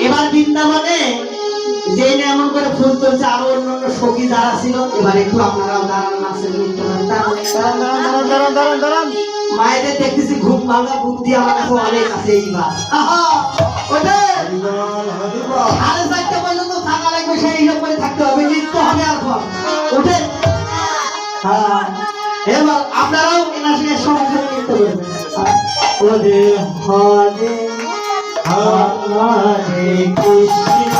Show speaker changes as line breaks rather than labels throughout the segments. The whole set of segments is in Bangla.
এবার বৃন্দাবনে যে এমন করে ফুল তুলছে, আরও অন্য অন্য সখী যারা ছিল, এবার একটু আপনারাও দাঁড়ান, নাচের। মায়েদের দেখতেছি ঘুম ভাঙা বুদ্ধি আমার কাছে অনেক আছে এইবার। হ্যাঁ। আপনারাও এনার সঙ্গে সঙ্গে নৃত্য করবেন হরে কৃষ্ণ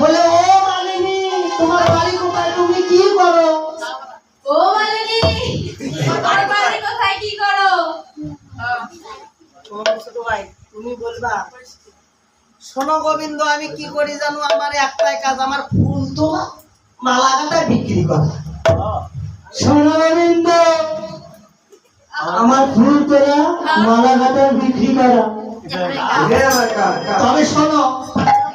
বলে ও মালিনী তোমার বাড়ি কোথায়? তুমি কি করো?
ও মালিনী তোমার বাড়ি কোথায়? কি করো?
ছোট ভাই তুমি বলবা শোনো গোবিন্দ আমি কি করি জানো? আমার একটাই কাজ আমার ফুল তোলা
মালা কাটা বিক্রি করা। শোনো গোবিন্দ আমার ফুল তোলা মালা কাটা বিক্রি করা। তবে শোনো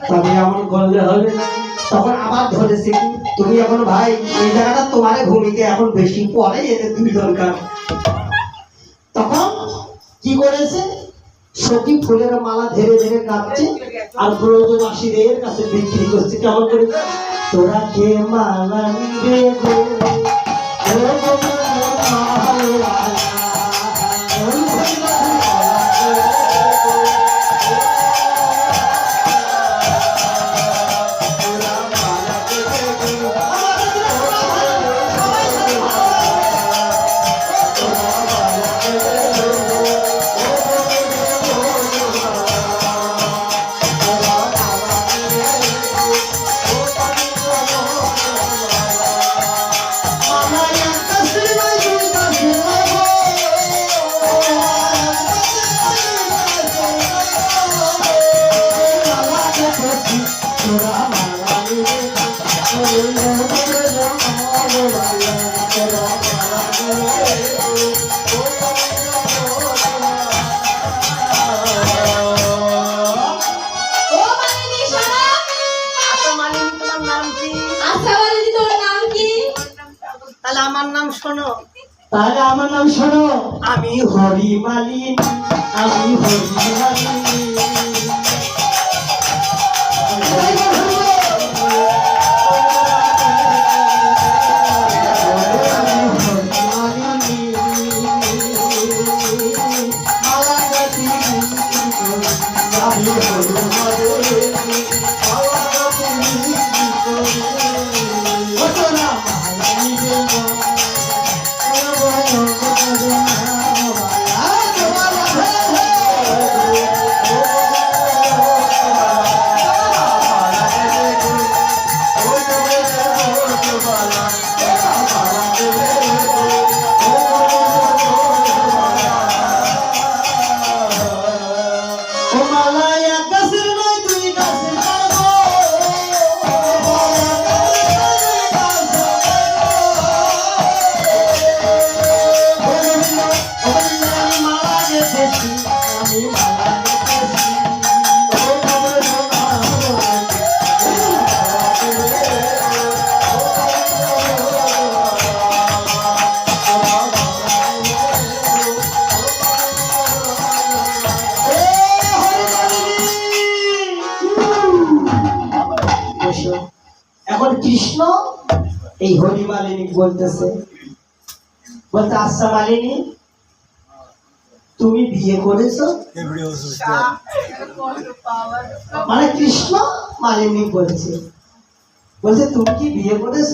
তবে এমন করলে হবে না। তখন আবার ধরেছি, তুমি এখন ভাই, এই জায়গাটা তোমার ভূমিকে এখন বেশি পরে এদের তুমি দরকার। তখন কি করেছে? সখী ফুলের মালা ধেরে ধেরে কাঁদছে আর ব্রজবাসীদের কাছে বিক্রি করছে। কেমন করে? তোরা কে মালা নিবে তাহলে আমার নাম শোনো। আমি হরি মালিনী আমি হরি মালিনী। ও এই হরি মালিনী বলতেছে বলতে আচ্ছা মালিনী তুমি বিয়ে করেছ? মানে কৃষ্ণ মালিনী বলছে। বলছে তুমি কি বিয়ে করেছ?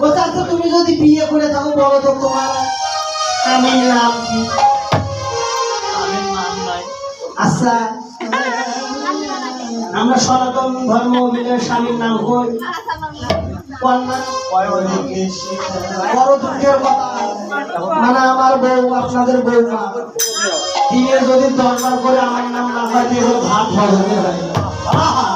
বলছে আচ্ছা তুমি যদি বিয়ে করে থাকো বলো তো তোমার স্বামীর নাম কি? আচ্ছা আমরা সনাতন ধর্ম মিলের স্বামীর নাম বড় দুঃখের কথা। মানে আমার বউ আপনাদের বউ দিনে যদি করে আমার নাম না হয় দিয়ে ভাত হজমে হয় না। আহা!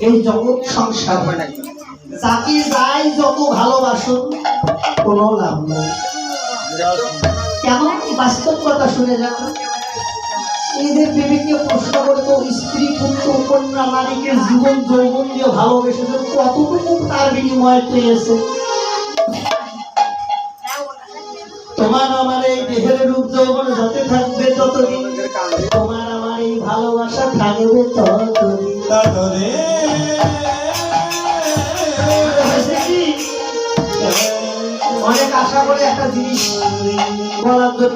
এই জগৎ সংসার যাকে যাই যত ভালোবাসুন কোনো লাভ নাই। কেমন বাস্তব কথা শুনে যান? এদের বিবেকে প্রশ্ন করে তো স্ত্রী, পুত্র, কন্যা, নারীকে জীবন, যৌবন দিয়ে ভালোবেসেছে কতটুকু তার বিনিময় পেয়েছে? তোমার আমার এই দেহের রূপ যৌবন যাতে থাকবে ততদিন। তোমার আমার এই ভালোবাসা থাকবে ততদিন। একটা জিনিস বলার জন্য